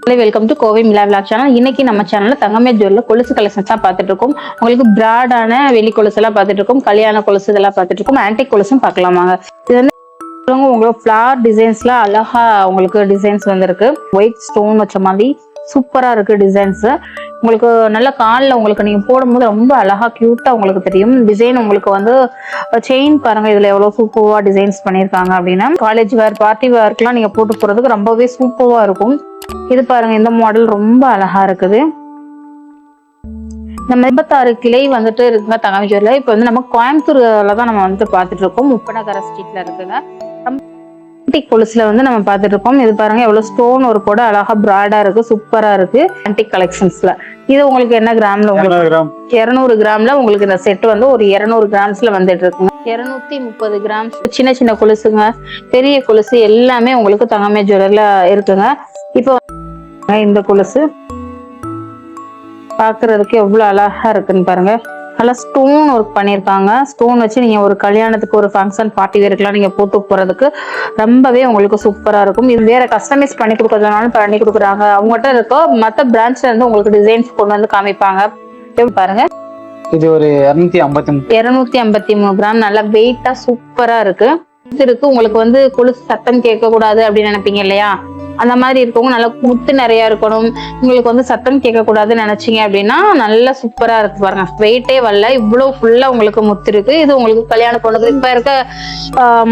Welcome to Kovai Mila vlog channel இன்னைக்கு நம்ம சேனல்ல தங்கமே ஜுவல்ல கொலுசு கலெக்ஷன்ஸ் தான் பார்த்துட்டு இருக்கோம் உங்களுக்கு பிராடான வெளி கொலுசு எல்லாம் பார்த்துட்டு இருக்கோம் கல்யாண கொலுசு இதெல்லாம் பார்த்துட்டு இருக்கோம் ஆன்டிக் கொலுசும் பார்க்கலாமாங்க இது வந்து உங்களுக்கு ஃபிளார் டிசைன்ஸ்ல அழகா உங்களுக்கு டிசைன்ஸ் வந்திருக்கு. ஒயிட் ஸ்டோன் வச்ச மாதிரி சூப்பரா இருக்கு டிசைன்ஸ் உங்களுக்கு நல்ல காலில் உங்களுக்கு நீங்கள் போடும்போது ரொம்ப அழகா க்யூட்டாக உங்களுக்கு தெரியும். டிசைன் உங்களுக்கு வந்து செயின் பாருங்க இதில் எவ்வளோ சூப்பர்வாக டிசைன்ஸ் பண்ணியிருக்காங்க அப்படின்னா. காலேஜ் வேர் பார்ட்டி வேர்க்கெலாம் நீங்கள் போட்டு போகிறதுக்கு ரொம்பவே சூப்பராக இருக்கும். இது பாருங்க இந்த மாடல் ரொம்ப அழகா இருக்குது. நம்ம எண்பத்தாறு கிளை வந்துட்டு இருக்குங்க தங்கமிச்சூர்ல இப்போ வந்து நம்ம கோயம்புத்தூர்ல தான் நம்ம வந்துட்டு பார்த்துட்டு இருக்கோம். முப்பனகர ஸ்ட்ரீட்ல இருக்குங்க. ஆன்டிக் கொலுசுல வந்து நம்ம பார்த்துட்டு இருக்கோம் இது பாருங்க எவ்வளவு ஸ்டோன் ஒரு கூட அழகா பிராடா இருக்கு சூப்பரா இருக்கு ஆன்டிக் கலெக்ஷன்ஸ்ல இது உங்களுக்கு என்ன கிராம்ல உங்களுக்கு இரநூறு கிராம் இருநூறு கிராம்ல உங்களுக்கு இந்த செட் வந்து ஒரு இருநூறு கிராம்ஸ்ல வந்துட்டு இருக்குங்க இருநூத்தி முப்பது கிராம்ஸ் சின்ன சின்ன கொலுசுங்க பெரிய கொலுசு எல்லாமே உங்களுக்கு தங்கமே ஜுவல்லர்ல இருக்குங்க. இப்போ இந்த கொலுசு பாக்குறதுக்கு எவ்வளவு அழகா இருக்குன்னு பாருங்க. நல்லா ஸ்டோன் ஒர்க் பண்ணியிருக்காங்க ஸ்டோன் வச்சு நீங்க ஒரு கல்யாணத்துக்கு ஒரு ஃபங்க்ஷன் பார்ட்டி வேர்க்கெல்லாம் நீங்க போட்டு போறதுக்கு ரொம்பவே உங்களுக்கு சூப்பரா இருக்கும். இது வேற கஸ்டமைஸ் பண்ணி கொடுக்கறதுனாலும் பண்ணி கொடுக்குறாங்க. அவங்ககிட்ட இருக்க மத்த பிரான்ச்ல இருந்து உங்களுக்கு டிசைன்ஸ் கொண்டு வந்து காமிப்பாங்க. பாருங்க. இது ஒரு இரநூத்தி ஐம்பத்தி மூணு. இருநூத்தி ஐம்பத்தி மூணு கிராம் நல்லா வெயிட்டா சூப்பரா இருக்கு. இருக்கு உங்களுக்கு வந்து கொலுசு சத்தம் கேட்க கூடாது அப்படின்னு நினைப்பீங்க இல்லையா? அந்த மாதிரி இருக்கவங்க நல்லா முத்து நிறைய இருக்கணும். உங்களுக்கு வந்து சத்தம் கேட்க கூடாதுன்னு நினைச்சீங்க அப்படின்னா நல்லா சூப்பரா இருக்கு பாருங்க. வெயிட்டே வரல. இவ்வளவு ஃபுல்லா உங்களுக்கு முத்து இருக்கு. இது உங்களுக்கு கல்யாண பொண்ணுக்கு இப்ப இருக்க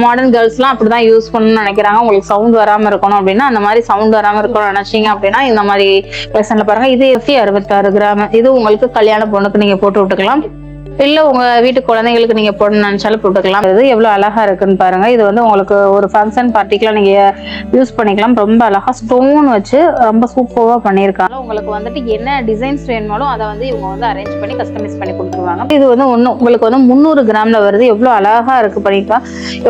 மாடர்ன் கேர்ள்ஸ் எல்லாம் அப்படிதான் யூஸ் பண்ணணும்னு நினைக்கிறாங்க. உங்களுக்கு சவுண்ட் வராம இருக்கணும் அப்படின்னா அந்த மாதிரி சவுண்ட் வராம இருக்கணும்னு நினைச்சீங்க அப்படின்னா இந்த மாதிரி கலெக்ஷன்ல பாருங்க. இது எஃப்டி அறுபத்தாறு கிராம். இது உங்களுக்கு கல்யாண பொண்ணுக்கு நீங்க போட்டு விட்டுக்கலாம். இல்ல உங்க வீட்டு குழந்தைங்களுக்கு நீங்க போடணும்னு நினைச்சாலும் போட்டுக்கலாம். இது எவ்வளவு அழகா இருக்குன்னு பாருங்க. இது வந்து உங்களுக்கு ஒரு ஃபங்க்ஷன் பார்ட்டிக்கெல்லாம் நீங்க யூஸ் பண்ணிக்கலாம். ரொம்ப அழகா ஸ்டோன் வச்சு ரொம்ப சூப்பர்வா பண்ணியிருக்காங்க. உங்களுக்கு வந்துட்டு என்ன டிசைன்ஸ் வேணுமாலும் அதை வந்து இவங்க வந்து அரேஞ்ச் பண்ணி கஸ்டமைஸ் பண்ணி கொடுத்துருவாங்க. இது வந்து ஒண்ணு உங்களுக்கு வந்து முந்நூறு கிராம்ல வருது. எவ்வளவு அழகா இருக்கு பண்ணிருக்கா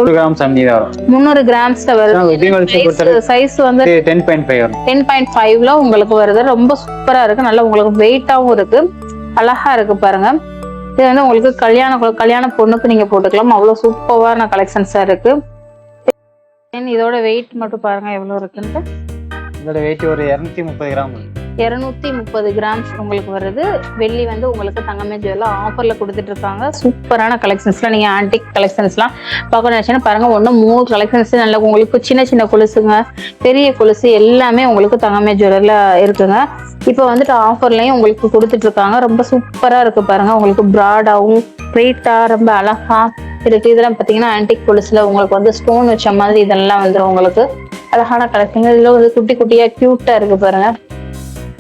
ஒரு கிராம் செவன்டி தான் வரும். முந்நூறு கிராம்ஸ்ல வருது. சைஸ் வந்து ten point five ten point ஃபைவ்ல உங்களுக்கு வருது. ரொம்ப சூப்பரா இருக்கு. நல்லா உங்களுக்கு வெயிட்டாவும் இருக்கு. அழகா இருக்கு பாருங்க. இது வந்து உங்களுக்கு கல்யாண கல்யாண பொண்ணுக்கு நீங்க போட்டுக்கலாம். அவ்வளவு சூப்பரான கலெக்ஷன்ஸா இருக்கு. Then இதோட வெயிட் மட்டும் பாருங்க எவ்வளவு இருக்குன்ட்டு. இதோட வெயிட் ஒரு இரநூத்தி முப்பது கிராம். இருநூத்தி முப்பது கிராம்ஸ் உங்களுக்கு வருது. வெள்ளி வந்து உங்களுக்கு தங்கமே ஜுவல்லாம் ஆஃபர்ல கொடுத்துட்டு இருக்காங்க சூப்பரான கலெக்ஷன்ஸ்லாம் நீங்க ஆன்டிக் கலெக்ஷன்ஸ்லாம் பார்க்க நினைச்சீங்கன்னா பாருங்க ஒன்று மூணு கலெக்ஷன்ஸ் நல்ல உங்களுக்கு சின்ன சின்ன கொலுசுங்க பெரிய கொலுசு எல்லாமே உங்களுக்கு தங்கமே ஜுவல்லர்ல இருக்குங்க. இப்போ வந்துட்டு ஆஃபர்லையும் உங்களுக்கு கொடுத்துட்டு இருக்காங்க ரொம்ப சூப்பராக இருக்கு பாருங்க. உங்களுக்கு ப்ராடாகவும் வெயிட்டா ரொம்ப அழகா இருக்கு. இதெல்லாம் பார்த்தீங்கன்னா ஆன்டிக் கொலுசில் உங்களுக்கு வந்து ஸ்டோன் வச்ச மாதிரி இதெல்லாம் வந்துடும் உங்களுக்கு. அழகான கலெக்ஷன் இதில் வந்து குட்டி குட்டியா கியூட்டா இருக்கு பாருங்க.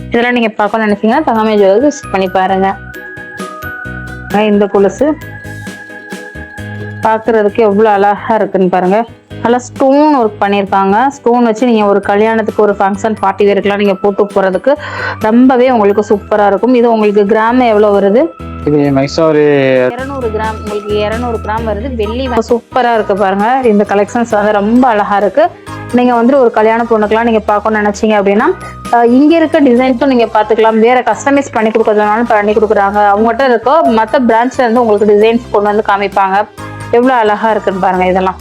இதெல்லாம் நீங்க பார்க்கணும்னு நினைச்சீங்கன்னா தகமை ஜுவல்லரி விசிட் பண்ணி பாருங்க. இந்த கொலுசு பார்க்கிறதுக்கு எவ்வளவு அழகா இருக்குன்னு பாருங்க. நல்லா ஸ்டோன் ஒர்க் பண்ணியிருக்காங்க. ஸ்டோன் வச்சு நீங்க ஒரு கல்யாணத்துக்கு ஒரு ஃபங்க்ஷன் பார்ட்டி வேர்க்கெல்லாம் நீங்க போட்டு போறதுக்கு ரொம்பவே உங்களுக்கு சூப்பரா இருக்கும். இது உங்களுக்கு கிராம் எவ்வளவு வருது? இது ஒரு இருநூறு கிராம். உங்களுக்கு இருநூறு கிராம் வருது. வெள்ளி சூப்பரா இருக்கு பாருங்க. இந்த கலெக்ஷன்ஸ் வந்து ரொம்ப அழகா இருக்கு. நீங்க வந்துட்டு ஒரு கல்யாண பொண்ணுக்கெல்லாம் நீங்க பார்க்கணும்னு நினைச்சீங்க அப்படின்னா இங்க இருக்க டிசைன்ஸும் நீங்க பாத்துக்கலாம் வேற கஸ்டமைஸ் பண்ணி கொடுக்கறதுனாலும் பண்ணி கொடுக்குறாங்க. அவங்ககிட்ட இருக்க மத்த பிரான்ச்ல இருந்து உங்களுக்கு டிசைன்ஸ் கொண்டு வந்து காமிப்பாங்க. எவ்வளவு அழகா இருக்குன்னு பாருங்க இதெல்லாம்.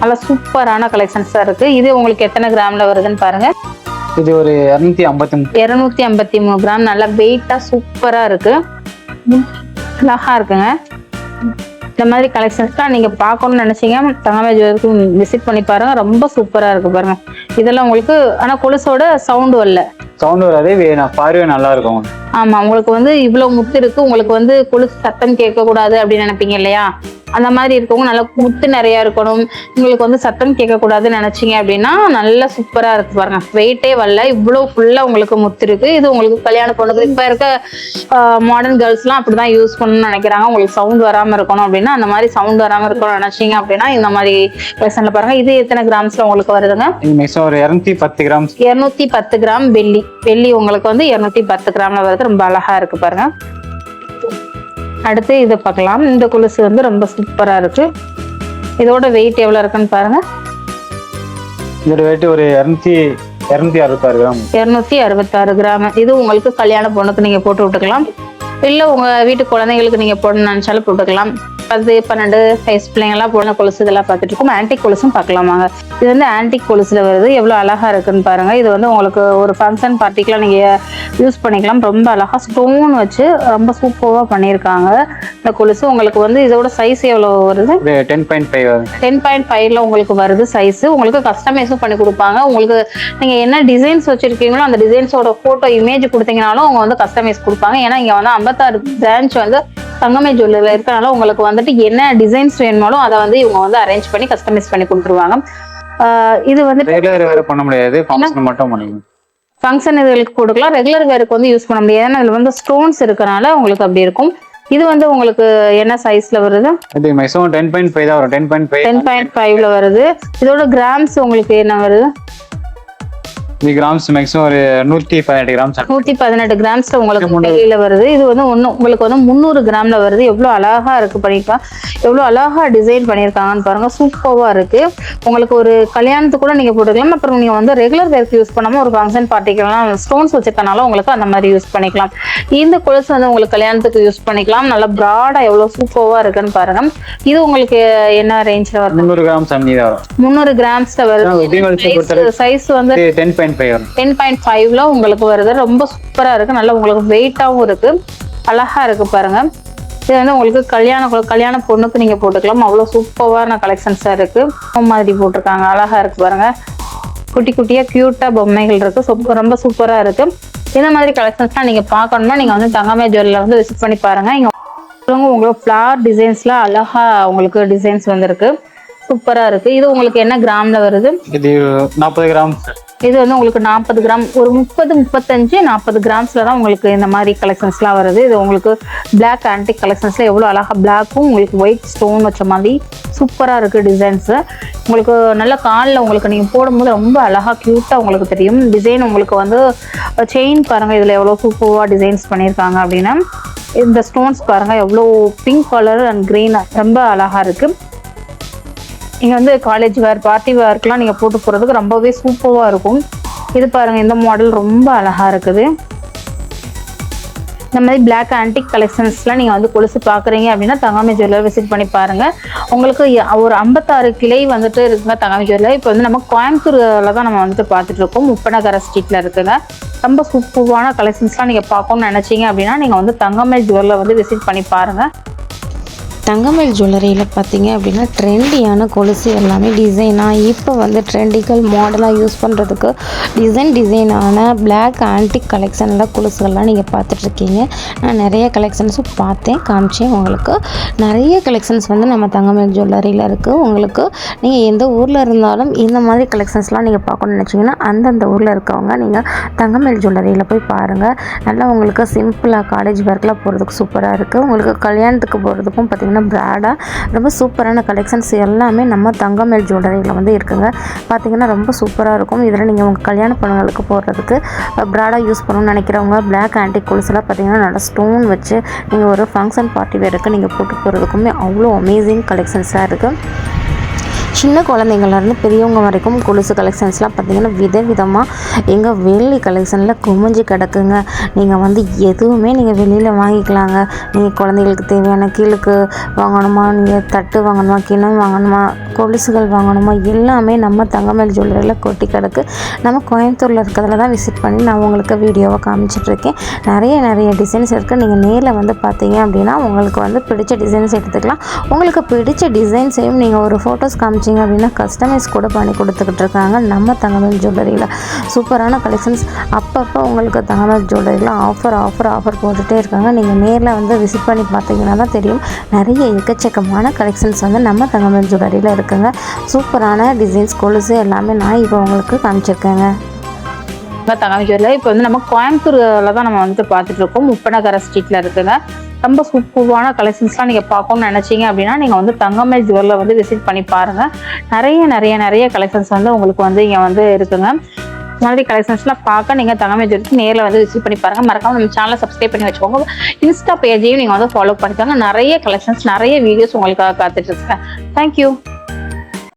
நல்லா சூப்பரான கலெக்ஷன்ஸா இருக்கு. இது உங்களுக்கு எத்தனை கிராம்ல வருதுன்னு பாருங்க. இது ஒரு இரநூத்தி ஐம்பத்தி மூணு. இருநூத்தி ஐம்பத்தி மூணு கிராம் நல்லா வெயிட்டா சூப்பரா இருக்கு. ம், அழகா இருக்குங்க. இந்த மாதிரி கலெக்ஷன்ஸ்லாம் நீங்க பார்க்கணும்னு நினைச்சீங்க தங்கமே ஜுவல்லருக்கு விசிட் பண்ணி பாருங்க. ரொம்ப சூப்பரா இருக்கு பாருங்க. இதெல்லாம் உங்களுக்கு ஆனா கொலுசோட சவுண்ட் வரல. சவுண்ட் வராதே வே- நான் பார்வை நல்லா இருக்கும். ஆமா உங்களுக்கு வந்து இவ்வளவு முத்து இருக்கு. உங்களுக்கு வந்து கொலுசு சத்தம் கேட்க கூடாது அப்படின்னு நினைப்பீங்க இல்லையா? அந்த மாதிரி இருக்கவங்க நல்லா முத்து நிறைய இருக்கணும். உங்களுக்கு வந்து சத்தம் கேட்க கூடாதுன்னு நினைச்சீங்க அப்படின்னா நல்லா சூப்பரா இருக்கு பாருங்க. வெயிட்டே வரல. இவ்வளவு ஃபுல்லா உங்களுக்கு முத்து இருக்கு. இது உங்களுக்கு கல்யாண பொண்ணுக்கு இப்ப இருக்க மாடர்ன் கேர்ள்ஸ் எல்லாம் அப்படிதான் யூஸ் பண்ணணும்னு நினைக்கிறாங்க. உங்களுக்கு சவுண்ட் வராம இருக்கணும் அப்படின்னா அந்த மாதிரி சவுண்ட் வராம இருக்கணும்னு நினைச்சீங்க அப்படின்னா இந்த மாதிரி கலெக்ஷன்ல பாருங்க. இது எத்தனை கிராம்ஸ்ல உங்களுக்கு வருதுங்க? ஒரு இரநூத்தி பத்து கிராம் இருநூத்தி பத்து கிராம் வெள்ளி. வெள்ளி உங்களுக்கு வந்து இருநூத்தி பத்து கிராம்ல வருது. ரொம்ப அழகா இருக்கு பாருங்க. அடுத்து இதை பார்க்கலாம். இந்த கொலுசு வந்து ரொம்ப சூப்பரா இருக்கு. இதோட வெயிட் எவ்வளவு இருக்குன்னு பாருங்க. இதோட வெயிட் ஒரு இரநூத்தி இரநூத்தி அறுபத்தாறு கிராம். இருநூத்தி அறுபத்தாறு கிராம். இது உங்களுக்கு கல்யாண பொண்ணுக்கு நீங்க போட்டு விட்டுக்கலாம். இல்ல உங்க வீட்டு குழந்தைங்களுக்கு நீங்க போடணும்னு நினைச்சாலும் போட்டுக்கலாம். பத்து பன்னெண்டு சைஸ் பிள்ளைங்கலாம் போன கொலுசு இதெல்லாம் பார்த்துட்டு இருக்கோம். ஆன்டிக் கொலுசும் பார்க்கலாமாங்க. இது வந்து ஆன்டிக் கொலுசுல வருது. எவ்வளோ அழகா இருக்குன்னு பாருங்க. இது வந்து உங்களுக்கு ஒரு ஃபங்க்ஷன் பார்ட்டிக்கெலாம் நீங்க யூஸ் பண்ணிக்கலாம். ரொம்ப அழகா ஸ்டோன் வச்சு ரொம்ப சூப்பராக பண்ணியிருக்காங்க. இந்த கொலுசு உங்களுக்கு வந்து இதோட சைஸ் எவ்வளோ வருது? Ten point five ten point ஃபைவ்ல உங்களுக்கு வருது சைஸ் உங்களுக்கு கஸ்டமைஸும் பண்ணி கொடுப்பாங்க. உங்களுக்கு நீங்க என்ன டிசைன்ஸ் வச்சிருக்கீங்களோ அந்த டிசைன்ஸோட போட்டோ இமேஜ் கொடுத்தீங்கனாலும் அவங்க வந்து கஸ்டமைஸ் கொடுப்பாங்க. ஏன்னா இங்க வந்து ஐம்பத்தாறு பிரான்ச் வந்து தங்கமே ஜுவல்லரில் இருக்கனால உங்களுக்கு வந்துட்டு என்ன டிசைன்ஸ் வேணுமாலும் அதை வந்து இவங்க வந்து அரேஞ்ச் பண்ணி கஸ்டமைஸ் பண்ணி கொடுத்துருவாங்க. இது வந்து பண்ண முடியாது. மட்டும் பண்ணிக்கணும் ஃபங்க்ஷன் இதுகளுக்கு போட்டுக்கலாம் ரெகுலர் வேருக்கு வந்து யூஸ் பண்ண முடியாது. ஏன்னா இதுல வந்து ஸ்டோன்ஸ் இருக்கனால உங்களுக்கு அப்படி இருக்கும். இது வந்து உங்களுக்கு என்ன சைஸ்ல வருது? இது மேக்ஸிமம் டென் பாயிண்ட் ஃபைவ் தான் வரும். Ten point five ten point ஃபைவ்ல வருது. இதோட கிராம்ஸ் உங்களுக்கு என்ன வருது? இது கிராம்ஸ் மேக்ஸிமம் ஒரு நூற்றி பதினெட்டு கிராம்ஸ் நூத்தி பதினெட்டு கிராம்ஸ்ல உங்களுக்கு. வெளியில வருது. இது வந்து ஒண்ணு உங்களுக்கு வந்து முந்நூறு கிராம்ல வருது. எவ்வளவு அழகா இருக்கு பண்ணிருக்கான் எவ்வளவு அழகா டிசைன் பண்ணிருக்காங்கன்னு பாருங்க. சூப்பர்வா இருக்கு. உங்களுக்கு ஒரு கல்யாணத்துக்கு கூட நீங்க போட்டுக்கலாம். அப்புறம் நீங்க வந்து ரெகுலர் வேர்க்கு யூஸ் பண்ணாம ஒரு ஃபங்க்ஷன் பார்ட்டிக்கலாம் ஸ்டோன்ஸ் வச்சிருக்கனால உங்களுக்கு அந்த மாதிரி யூஸ் பண்ணிக்கலாம். இந்த கொலுசு வந்து உங்களுக்கு கல்யாணத்துக்கு யூஸ் பண்ணிக்கலாம். நல்லா ப்ராடா எவ்வளவு சூப்பர்வா இருக்குன்னு பாருங்க. இது உங்களுக்கு என்ன ரேஞ்ச்ல வருது? முந்நூறு கிராம்ஸ் முந்நூறு கிராம்ஸ்ல வருது. சைஸ் வந்து இது டென் பாயிண்ட் ஃபைவ் வரும் டென் பாயிண்ட் ஃபைவ்ல உங்களுக்கு வருது. ரொம்ப சூப்பரா இருக்கு. நல்லா உங்களுக்கு வெயிட்டாவும் இருக்கு. அழகா இருக்கு பாருங்க. இது வந்து உங்களுக்கு கல்யாண கல்யாண பொண்ணுக்கு நீங்க போட்டுக்கலாம். அவ்வளவு சூப்பரான கலெக்ஷன்ஸா இருக்கு. பொம்மை மாதிரி போட்டிருக்காங்க. அழகா இருக்கு பாருங்க. குட்டி குட்டியா கியூட்டா பொம்மைகள் இருக்கு. சூப்ப- ரொம்ப சூப்பரா இருக்கு. இந்த மாதிரி கலெக்ஷன்ஸ்லாம் நீங்க பார்க்கணும்னா நீங்க வந்து தங்கமே ஜுவல்ல வந்து விசிட் பண்ணி பாருங்க. இங்க உங்களுக்கு ஃபிளார் டிசைன்ஸ்ல அழகா உங்களுக்கு டிசைன்ஸ் வந்திருக்கு. சூப்பரா இருக்கு. இது உங்களுக்கு என்ன கிராம்ல வருது? இது நாற்பது கிராம்ஸ் இது வந்து உங்களுக்கு நாற்பது கிராம் ஒரு முப்பது முப்பத்தஞ்சு நாற்பது கிராம்ஸில் தான் உங்களுக்கு இந்த மாதிரி கலெக்ஷன்ஸ்லாம் வருது. இது உங்களுக்கு பிளாக் ஆன்டிக் கலெக்ஷன்ஸில் எவ்வளோ அழகாக பிளாக்கும் உங்களுக்கு ஒயிட் ஸ்டோன் வச்ச மாதிரி சூப்பராக இருக்குது டிசைன்ஸு உங்களுக்கு நல்ல காலில் உங்களுக்கு நீங்கள் போடும்போது ரொம்ப அழகா க்யூட்டாக உங்களுக்கு தெரியும். டிசைன் உங்களுக்கு வந்து செயின் பாருங்க இதில் எவ்வளோ சூப்பராக டிசைன்ஸ் பண்ணியிருக்காங்க அப்படின்னா இந்த ஸ்டோன்ஸ் பாருங்கள் எவ்வளோ பிங்க் கலர் அண்ட் க்ரீன் ரொம்ப அழகாக இருக்குது நீங்கள் வந்து காலேஜ் வேர் பார்ட்டி வேர்க்கெலாம் நீங்கள் போட்டு போகிறதுக்கு ரொம்பவே சூப்பராக இருக்கும். இது பாருங்கள் இந்த மாடல் ரொம்ப அழகாக இருக்குது. இந்த மாதிரி பிளாக் ஆன்டிக் கலெக்ஷன்ஸ்லாம் நீங்கள் வந்து கொலுசு பார்க்குறீங்க அப்படின்னா தங்காமி ஜுவல்லர் விசிட் பண்ணி பாருங்கள் உங்களுக்கு ஒரு ஐம்பத்தாறு கிளை வந்துட்டு இருக்குங்க தங்காமி ஜுவல்லர் இப்போ வந்து நம்ம கோயம்புத்தூரில் தான் நம்ம வந்துட்டு பார்த்துட்டு இருக்கோம். முப்பனகர ஸ்ட்ரீட்டில் இருக்குங்க. ரொம்ப சூப்பரான கலெக்ஷன்ஸ்லாம் நீங்கள் பார்க்கணும்னு நினச்சிங்க அப்படின்னா நீங்கள் வந்து தங்கமல் ஜுவல்லர் வந்து விசிட் பண்ணி பாருங்கள் தங்கமயில் ஜுவல்லரியில் பார்த்தீங்க அப்படின்னா ட்ரெண்டியான கொலுசு எல்லாமே டிசைனாக இப்போ வந்து ட்ரெண்டிக்கல் மாடலாக யூஸ் பண்ணுறதுக்கு டிசைன் டிசைனான பிளாக் ஆன்டிக் கலெக்ஷனில் கொலுசுகள்லாம் நீங்கள் பார்த்துட்ருக்கீங்க நான் நிறைய கலெக்ஷன்ஸும் பார்த்தேன் காமிச்சேன் உங்களுக்கு. நிறைய கலெக்ஷன்ஸ் வந்து நம்ம தங்கமயில் ஜுவல்லரியில் இருக்குது உங்களுக்கு நீங்கள் எந்த ஊரில் இருந்தாலும் இந்த மாதிரி கலெக்ஷன்ஸ்லாம் நீங்கள் பார்க்கணும்னு நினச்சிங்கன்னா அந்தந்த ஊரில் இருக்கவங்க நீங்கள் தங்கமயில் ஜுவல்லரியில் போய் பாருங்கள் நல்லா உங்களுக்கு சிம்பிளாக காலேஜ் ஒர்க்கில் போகிறதுக்கு சூப்பராக இருக்குது உங்களுக்கு கல்யாணத்துக்கு போகிறதுக்கும் பார்த்தீங்கன்னா ப்ராடாக ரொம்ப சூப்பரான கலெக்ஷன்ஸ் எல்லாமே நம்ம தங்கமேல் ஜுவல்லரியில் வந்து இருக்குங்க. பார்த்திங்கன்னா ரொம்ப சூப்பராக இருக்கும். இதில் நீங்கள் உங்கள் கல்யாண பொண்ணுங்களுக்கு போடுறதுக்கு ப்ராடாக யூஸ் பண்ணணும்னு நினைக்கிறவங்க பிளாக் ஆன்டிக் கொலுசெல்லாம் பார்த்திங்கன்னா நல்லா ஸ்டோன் வச்சு நீங்கள் ஒரு ஃபங்க்ஷன் பார்ட்டி வேருக்கு நீங்கள் போட்டு போகிறதுக்குமே அவ்வளோ அமேசிங் கலெக்ஷன்ஸாக இருக்குது சின்ன குழந்தைங்கள்லேருந்து பெரியவங்க வரைக்கும் கொலுசு கலெக்ஷன்ஸ்லாம் பார்த்தீங்கன்னா விதவிதமாக எங்கள் வெள்ளி கலெக்ஷனில் குமிஞ்சு கிடக்குங்க. நீங்கள் வந்து எதுவுமே நீங்கள் வெளியில் வாங்கிக்கலாங்க. நீங்கள் குழந்தைகளுக்கு தேவையான கீழுக்கு வாங்கணுமா? நீங்கள் தட்டு வாங்கணுமா? கிணம் வாங்கணுமா? கொலுசுகள் வாங்கணுமோ எல்லாமே நம்ம தங்கமேல் ஜுவல்லரியில் கொட்டி கிடக்கு. நம்ம கோயம்புத்தூரில் இருக்கிறதுல தான் விசிட் பண்ணி நான் உங்களுக்கு வீடியோவை காமிச்சிட்ருக்கேன். நிறைய நிறைய டிசைன்ஸ் இருக்குது நீங்கள் நேரில் வந்து பார்த்தீங்க அப்படின்னா உங்களுக்கு வந்து பிடிச்ச டிசைன்ஸ் எடுத்துக்கலாம். உங்களுக்கு பிடிச்ச டிசைன்ஸையும் நீங்கள் ஒரு ஃபோட்டோஸ் காமிச்சிங்க அப்படின்னா கஸ்டமைஸ் கூட பண்ணி கொடுத்துக்கிட்டு இருக்காங்க நம்ம தங்கமேல் ஜுவல்லரியில். சூப்பரான கலெக்ஷன்ஸ் அப்பப்போ உங்களுக்கு தங்கமேல் ஜுவல்லரியில் ஆஃபர் ஆஃபர் ஆஃபர் போட்டுகிட்டே இருக்காங்க. நீங்கள் நேரில் வந்து விசிட் பண்ணி பார்த்தீங்கன்னா தான் தெரியும். நிறைய எக்கச்சக்கமான கலெக்ஷன்ஸ் வந்து நம்ம தங்கமேல் ஜுவல்லரியில் இருக்குது இருக்குங்க சூப்பரான டிசைன்ஸ் கொலுசு எல்லாமே நான் இப்போ உங்களுக்கு காமிச்சிருக்கேங்க. நம்ம தங்காமி இப்போ வந்து நம்ம கோயம்புத்தூர்ல தான் நம்ம வந்து பார்த்துட்டு இருக்கோம் முப்பனகர ஸ்ட்ரீட்ல இருக்குங்க. ரொம்ப சூப்பரான கலெக்ஷன்ஸ்லாம் நீங்கள் பார்க்கணும்னு நினச்சிங்க அப்படின்னா நீங்கள் வந்து தங்கம்மை ஜுவல்ல வந்து விசிட் பண்ணி பாருங்கள் நிறைய நிறைய நிறைய கலெக்ஷன்ஸ் வந்து உங்களுக்கு வந்து இங்கே வந்து இருக்குங்க. மாதிரி கலெக்ஷன்ஸ்லாம் பார்க்க நீங்கள் தங்கமை ஜுவல்க்கு நேரில் வந்து விசிட் பண்ணி பாருங்கள் மறக்காமல் நம்ம சேனலை சப்ஸ்கிரைப் பண்ணி வச்சுக்கோங்க. இன்ஸ்டா பேஜையும் நீங்கள் வந்து ஃபாலோ பண்ணிக்கோங்க. நிறைய கலெக்ஷன்ஸ் நிறைய வீடியோஸ் உங்களுக்காக காத்துட்டு இருக்கேன். தேங்க்யூ